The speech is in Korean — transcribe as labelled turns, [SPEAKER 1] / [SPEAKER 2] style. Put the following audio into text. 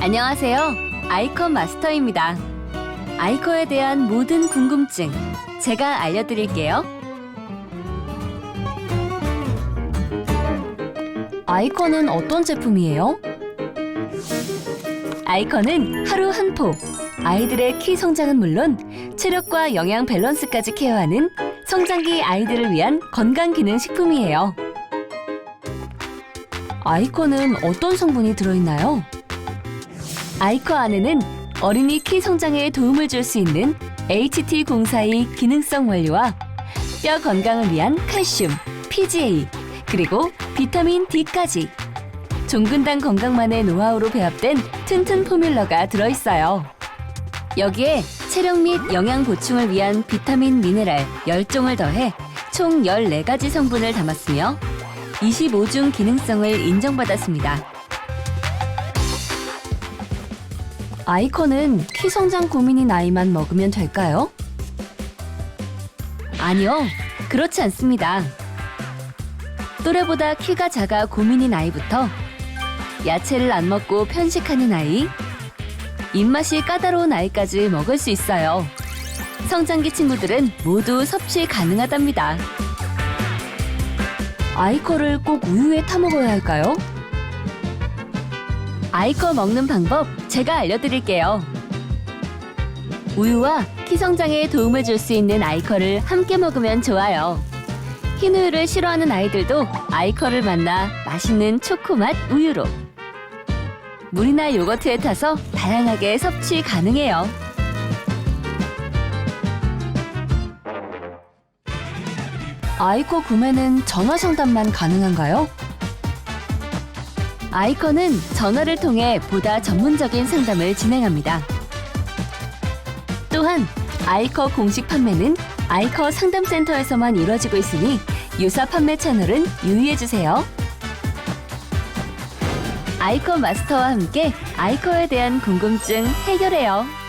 [SPEAKER 1] 안녕하세요. 아이커 마스터입니다. 아이커에 대한 모든 궁금증 제가 알려드릴게요. 아이커는 어떤 제품이에요? 아이커는 하루 한 포. 아이들의 키 성장은 물론 체력과 영양 밸런스까지 케어하는 성장기 아이들을 위한 건강 기능 식품이에요. 아이커는 어떤 성분이 들어있나요? 아이커 안에는 어린이 키 성장에 도움을 줄 수 있는 HT042 기능성 원료와 뼈 건강을 위한 칼슘, PGA, 그리고 비타민 D까지 종근당 건강만의 노하우로 배합된 튼튼 포뮬러가 들어있어요. 여기에 체력 및 영양 보충을 위한 비타민 미네랄 10종을 더해 총 14가지 성분을 담았으며 25중 기능성을 인정받았습니다. 아이콘은 키 성장 고민인 아이만 먹으면 될까요? 아니요, 그렇지 않습니다. 또래보다 키가 작아 고민인 아이부터 야채를 안 먹고 편식하는 아이, 입맛이 까다로운 아이까지 먹을 수 있어요. 성장기 친구들은 모두 섭취 가능하답니다. 아이커를 꼭 우유에 타 먹어야 할까요? 아이커 먹는 방법 제가 알려드릴게요. 우유와 키 성장에 도움을 줄 수 있는 아이커를 함께 먹으면 좋아요. 흰 우유를 싫어하는 아이들도 아이커를 만나 맛있는 초코맛 우유로. 물이나 요거트에 타서 다양하게 섭취 가능해요. 아이커 구매는 전화 상담만 가능한가요? 아이커는 전화를 통해 보다 전문적인 상담을 진행합니다. 또한 아이커 공식 판매는 아이커 상담센터에서만 이루어지고 있으니 유사 판매 채널은 유의해주세요. 아이커 마스터와 함께 아이커에 대한 궁금증 해결해요.